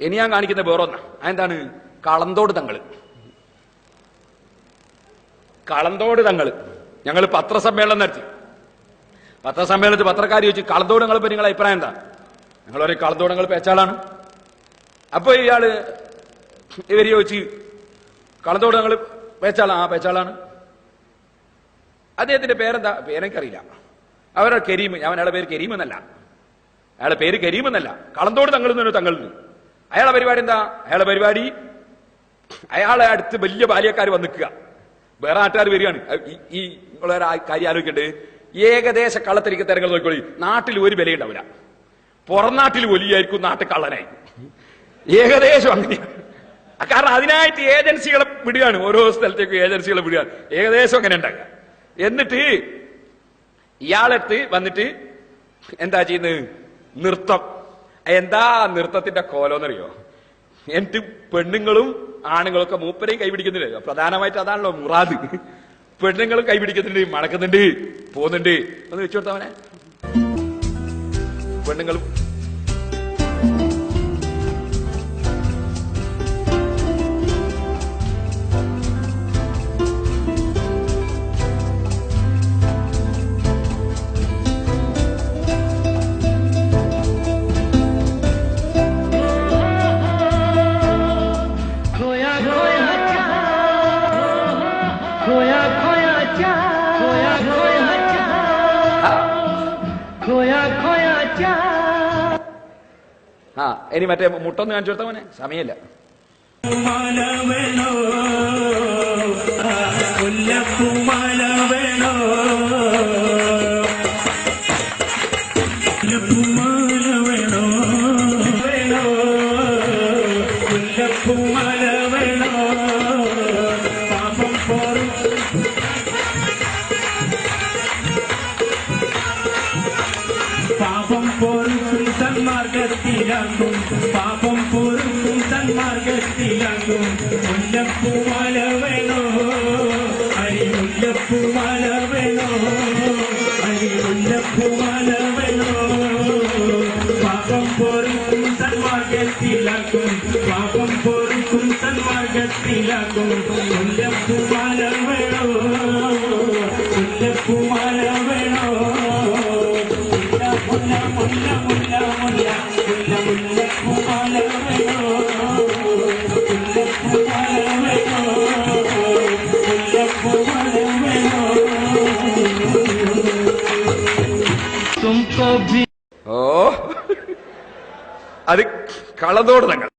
ഇനി ഞാൻ കാണിക്കുന്ന വേറൊന്ന. അതെന്താണ്? കളന്തോട് തങ്ങൾ. കളന്തോട് തങ്ങൾ. ഞങ്ങൾ പത്രസമ്മേളനം നടത്തി. പത്രസമ്മേളനത്തിൽ പത്രക്കാർ ചോദിച്ചു കളന്തോട് നിങ്ങളെ പറ്റി നിങ്ങളെ അഭിപ്രായം എന്താ? ഞങ്ങൾ പറയും കളന്തോട് നിങ്ങൾ പേച്ചാളാണ്. അപ്പൊ ഇയാൾ ഇവർ ചോദിച്ചു കളന്തോട് ഞങ്ങൾ പേച്ചാളാ? ആ പേച്ചാളാണ്. അദ്ദേഹത്തിന്റെ പേരെന്താ? പേരെനിക്കറിയില്ല. അവരുടെ കരീം അയാളുടെ പേര് കരീം എന്നല്ല അയാളുടെ പേര് കരീം എന്നല്ല കളന്തോട് തങ്ങൾ എന്ന് തങ്ങളിൽ അയാളെ പരിപാടി എന്താ? അയാളെ പരിപാടി? അയാളെ അടുത്ത് വലിയ ബാല്യക്കാർ വന്ന് നിൽക്കുക വേറെ നാട്ടുകാർ വരികയാണ്. ഈ- നിങ്ങളൊരു കാര്യം ആലോചിക്കണ്ടേ. ഏകദേശ കള്ളത്തിരിക്ക തിരങ്ങൾ നോക്കിക്കോളി. നാട്ടിൽ ഒരു വിലയുണ്ടാവില്ല പുറം നാട്ടിൽ വലിയായിരിക്കും നാട്ടിൽ കള്ളനായിരിക്കും. ഏകദേശം അങ്ങനെയാണ് കാരണം അതിനായിട്ട് ഏജൻസികളെ വിടുകയാണ്. ഓരോ സ്ഥലത്തേക്കും ഏജൻസികളെ വിടുകയാണ്. ഏകദേശം അങ്ങനെ ഉണ്ടാക്കുക. എന്നിട്ട് ഇയാളെടുത്ത് വന്നിട്ട് എന്താ ചെയ്യുന്നത്? നൃത്തം എന്താ നൃത്തത്തിന്റെ കോലോന്നറിയോ? എന്നിട്ട് പെണ്ണുങ്ങളും ആണുങ്ങളും ഒക്കെ മൂപ്പരെയും കൈപിടിക്കുന്നില്ല? പ്രധാനമായിട്ട് അതാണല്ലോ മുറാദ്. പെണ്ണുങ്ങളും കൈപിടിക്കുന്നുണ്ട് മടക്കുന്നുണ്ട് പോകുന്നുണ്ട്. ഒന്ന് വെച്ചു കൊടുത്തവനെ പെണ്ണുങ്ങളും ആ ഇനി മറ്റേ മുട്ടൊന്ന് കാണിച്ചു കൊടുത്തവനെ സമയമില്ല. മാല பாபம் பொறுக்கும் சன்மார்க்கத்திலங்கும். பாபம் பொறுக்கும் சன்மார்க்கத்திலங்கும். முல்லப்பூமளவனோ அரி முல்லப்பூமளவனோ அரி முல்லப்பூமளவனோ பாபம் பொறுக்கும் சன்மார்க்கத்திலங்கும். பாபம் பொறுக்கும் சன்மார்க்கத்திலங்கும். முல்லப்பூமள तुमको भी ओ अरे काला दौड़ लगा